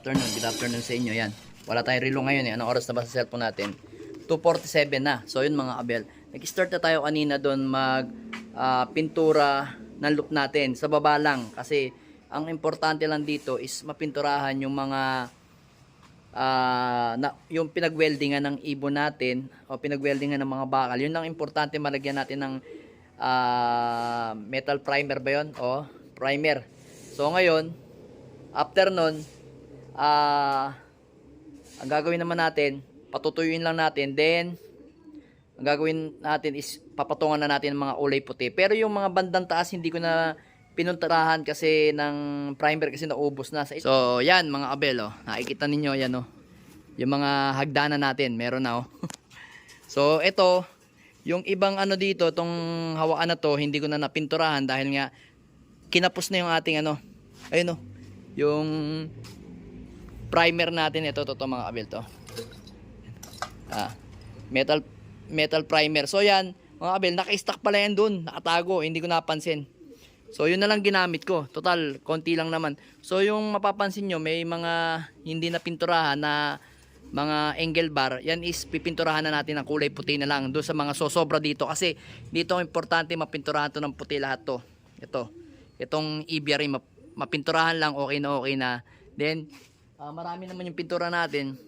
afternoon sa inyo. Yan. Wala tayong relo ngayon eh. Anong oras na ba sa cellphone natin? 2.47 na. So yun mga abel. Nag-start na tayo kanina doon mag ah, pintura ng loop natin. Sa baba lang. Kasi ang importante lang dito is mapinturahan yung mga ah, na, yung pinagweldingan ng ibon natin o pinagweldingan ng mga bakal. Yun ang importante malagyan natin ng ah, metal primer ba yun? O, primer. So ngayon, after nun, ah, ang gagawin naman natin, patutuyuin lang natin. Then, ang gagawin natin is papatungan na natin ng mga ulay puti. Pero yung mga bandang taas, hindi ko na pinuntarahan kasi ng primer kasi naubos na. So, yan mga abel, oh. Nakikita ninyo, yan, oh. Yung mga hagdanan natin, meron na, oh. so, ito, yung ibang ano dito, tong hawaan na to, hindi ko na napinturahan dahil nga kinapos na yung ating ano. Ayun, oh. Yung primer natin, ito, to, to mga abel, to. Ah, metal metal primer. So yan, mga kabel, naka-stack pala yan dun. Nakatago, hindi ko napansin. So yun na lang ginamit ko. Total, konti lang naman. So yung mapapansin nyo, may mga hindi na pinturahan na mga angle bar, yan is pipinturahan na natin ng kulay puti na lang doon sa mga sosobra dito kasi dito importante mapinturahan to ng puti lahat to. Ito. Itong EBR map, mapinturahan lang okay na okay na. Then ah, marami naman yung pintura natin.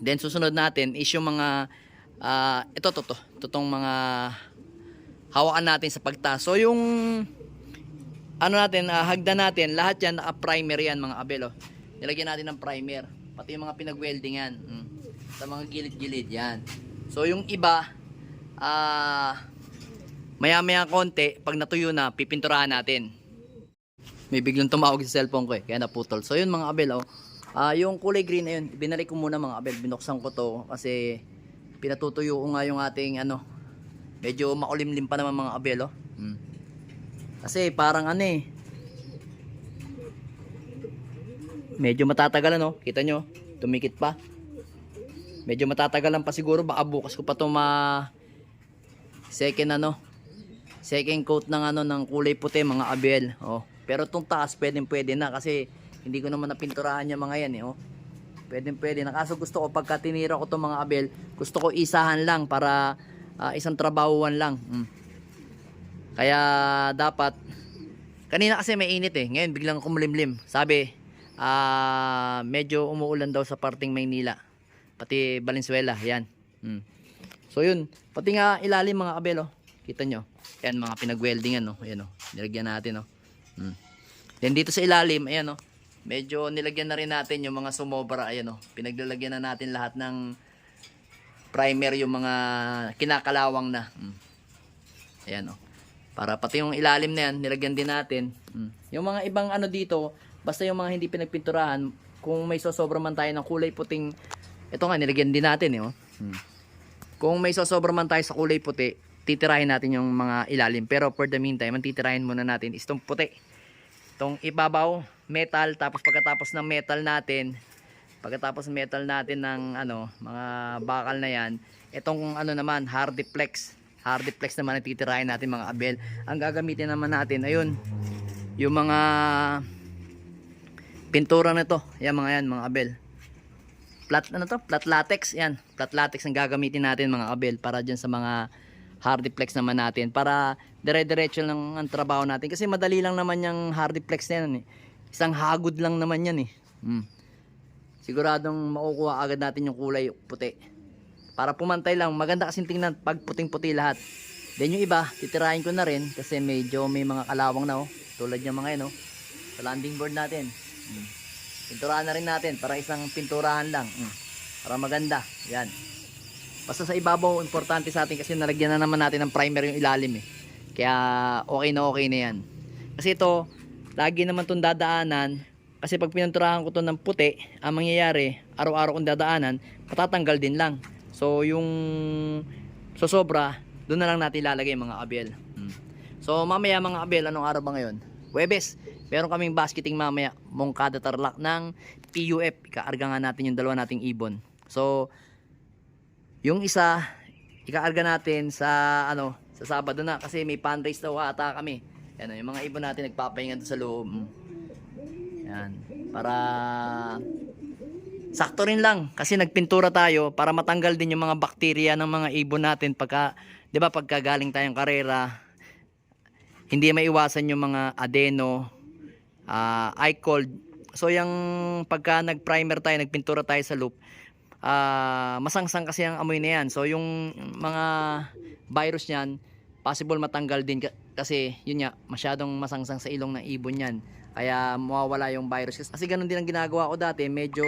Then susunod natin is yung mga ah, ito to to, totong mga hawakan natin sa pagtaas. So yung ano natin, ah, hagdan natin, lahat yan naka-primer yan mga abel. Oh. Nilagyan natin ng primer. Pati yung mga pinag-weldingan. Mm. Sa mga gilid-gilid yan. So yung iba, ah, maya-maya konti, pag natuyo na, pipinturahan natin. May biglang tumawag sa cellphone ko eh, kaya naputol. So yun mga abel, oh. Ah, yung kulay green na yun, binalik ko muna mga abel, binuksan ko to kasi pinatutuyo ko nga yung ating ano, medyo makulimlim pa naman mga abel, oh. Mm. Kasi parang ano eh, medyo matatagal ano, kita nyo, tumikit pa. Medyo matatagalan pa siguro, baka bukas ko pa to ma second ano, second coat ng ano ng kulay puti mga abel. Oh. Pero tong taas pwedeng pwede na kasi hindi ko naman napinturahan yung mga yan eh. Oh. Pwedeng pwede na. Kaso gusto ko pagka tinira ko tong mga abel, gusto ko isahan lang para ah, isang trabahuan lang. Mm. Kaya dapat kanina kasi may init eh. Ngayon biglang kumulimlim. Sabi, ah medyo umuulan daw sa parting Maynila. Pati Valenzuela, yan. Mm. So yun, pati nga ilalim mga kabel oh. Kita nyo. Yan mga pinag-weldingan oh. Ayan oh. Nilagyan natin oh. Mm. Then dito sa ilalim, ayan oh. Medyo nilagyan na rin natin yung mga sumobra, ayan oh. Pinaglalagyan na natin lahat ng primer yung mga kinakalawang na. Mm. Ayan oh. Para pati yung ilalim na yan, nilagyan din natin. Mm. Yung mga ibang ano dito, basta yung mga hindi pinagpinturahan, kung may sosobra man tayo ng kulay puting, ito nga, nilagyan din natin eh. Oh. Mm. Kung may sosobra man tayo sa kulay puti, titirahin natin yung mga ilalim. Pero for the meantime, ang titirahin muna natin is itong puti. Itong ibabaw, metal, tapos pagkatapos ng metal natin, pagkatapos metal natin ng ano, mga bakal na yan, itong ano naman, hardiplex. Hardiplex naman ang titirahin natin mga abel. Ang gagamitin naman natin, ayun, yung mga pintura na to. Yan mga yan, mga abel. Flat ano to? Flat latex, yan. Flat latex ang gagamitin natin mga abel para dyan sa mga hardiplex naman natin para dire-diretso lang ang trabaho natin kasi madali lang naman yung hardiplex na yan eh. Isang hagod lang naman yan eh. Hmm. Siguradong makukuha agad natin yung kulay puti. Para pumantay lang, maganda kasi tingnan pag puting-puti lahat. Then yung iba, titirahin ko na rin kasi medyo may mga kalawang na oh. Tulad yung mga yan oh. Sa landing board natin. Hmm. Pinturahan na rin natin para isang pinturahan lang. Hmm. Para maganda. Yan. Basta sa ibabaw, importante sa atin kasi nalagyan na naman natin ng primer yung ilalim eh. Kaya okay na okay na yan. Kasi ito, lagi naman itong dadaanan. Kasi pag pinanturahan ko to ng puti, ang mangyayari, araw-araw kong dadaanan, patatanggal din lang. So yung so sobra, doon na lang natin ilalagay mga abel. Hmm. So mamaya mga abel, anong araw ba ngayon? Webes, meron kaming basketing mamaya, Mongkada Tarlac ng PUF. Ikaarga nga natin yung dalawa nating ibon. So, yung isa, ikaarga natin sa ano, sa Sabado na kasi may fundraise daw ata kami. Yan, yung mga ibon natin nagpapahinga doon sa loob. Yan, para sakto rin lang kasi nagpintura tayo para matanggal din yung mga bakterya ng mga ibon natin pagka 'di ba pagka galing tayong karera hindi maiwasan yung mga adeno ah eye cold so yung pagka nag-primer tayo nagpintura tayo sa loop ah masangsang kasi ang amoy na yan. So yung mga virus niyan possible matanggal din ka- kasi yun nga masyadong masangsang sa ilong ng ibon yan. Kaya mawawala yung virus. Kasi ganun din ang ginagawa ko dati. Medyo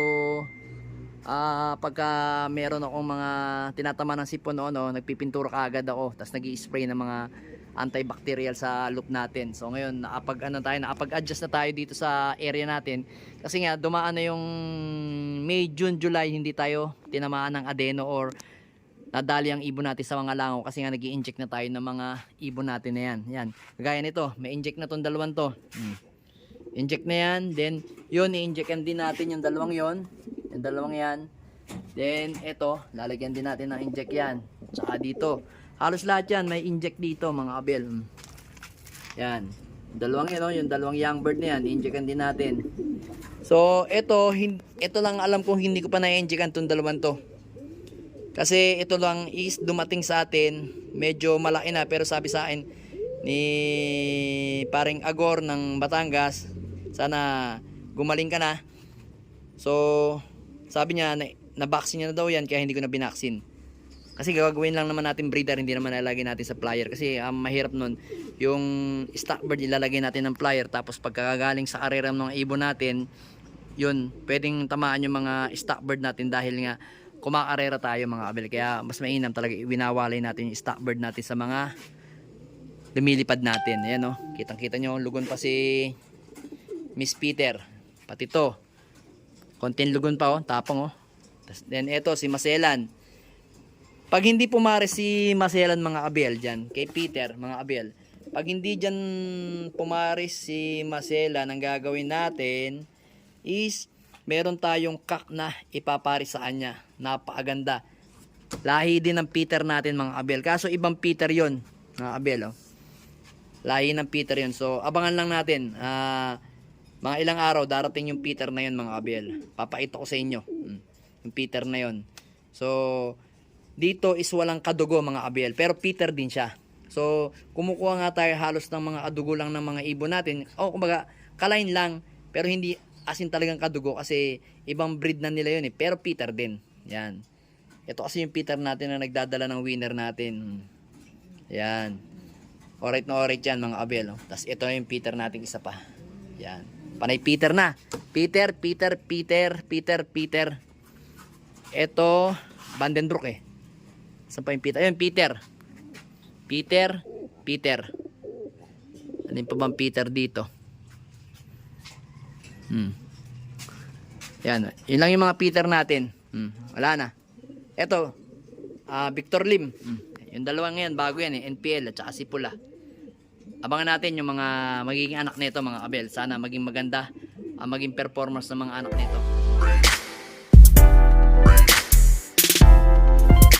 ah pagka meron akong mga tinatama ng sipon o ano nagpipintura kaagad ako. Tapos nag spray ng mga antibacterial sa loop natin so ngayon nakapag ano tayo nakapag-adjust na tayo dito sa area natin kasi nga dumaan na yung May, June, July hindi tayo tinamaan ng adeno or nadali ang ibon natin sa mga langaw kasi nga nag inject na tayo ng mga ibon natin na yan. Yan. Kagaya nito, may inject na tong dalawang to. Hmm. Inject na yan, then yun, i-injectan din natin yung dalawang yon yung dalawang yan. Then, ito, lalagyan din natin ng inject yan. Tsaka dito. Halos lahat yan, may inject dito mga abel. Hmm. Yan. Dalawang yun, oh, yung dalawang young bird na yan, i-injectan din natin. So, ito, ito lang alam kong hindi ko pa na-injectan tong dalawang to. Kasi ito lang is dumating sa atin, medyo malaki na pero sabi sa akin ni paring Agor ng Batangas, sana gumaling ka na. So, sabi niya na, na-vaccine na daw yan kaya hindi ko na binaksin. Kasi gagawin lang naman natin breeder, hindi naman ilalagay natin sa flyer. Kasi ang mahirap nun, yung stock bird ilalagay natin ng flyer tapos pagkakagaling sa karera ng ibon natin, yun, pwedeng tamaan yung mga stock bird natin dahil nga kumakarera tayo mga kabel. Kaya mas mainam talaga winawalay natin yung stock bird natin sa mga lumilipad natin. Ayan o, kitang kita nyo, lugon pa si Miss Peter. Pati to. Konting lugon pa oh, tapang oh. Tas, then eto si Maselan. Pag hindi pumares si Maselan mga abel dyan, kay Peter mga abel, pag hindi dyan pumares si Maselan, ang gagawin natin is meron tayong kak na ipaparis sa kanya. Napakaganda. Lahi din ng Peter natin mga abel. Kaso ibang Peter yon mga abel. Oh. Lahi ng Peter yon So abangan lang natin. Ah... mga ilang araw darating yung Peter na yon mga abel. Papakita ko sa inyo. Mm. Yung Peter na yon. So, dito is walang kadugo mga abel. Pero Peter din siya. So, kumukuha nga tayo halos ng mga adugo lang ng mga ibon natin. O, kumbaga, kalain lang. Pero hindi asin talagang kadugo kasi ibang breed na nila yun eh. Pero Peter din. Yan. Ito kasi yung Peter natin na nagdadala ng winner natin. Yan. Alright na alright yan mga abel. Oh. Tapos ito yung Peter natin isa pa. Yan. Panay Peter na. Peter, Peter, Peter, Peter, Peter. Ito, Vandenbroek eh. Saan pa yung Peter? Ayun, Peter. Peter, Peter. Yung pa bang Peter dito? Hmm. Yan. Yun lang yung mga Peter natin. Hmm. Wala na. Ito, ah Victor Lim. Hmm. Yung dalawang yan, bago yan eh. NPL at saka si Pula. Abangan natin yung mga magiging anak nito mga kabel. Sana maging maganda ang maging performance ng mga anak nito.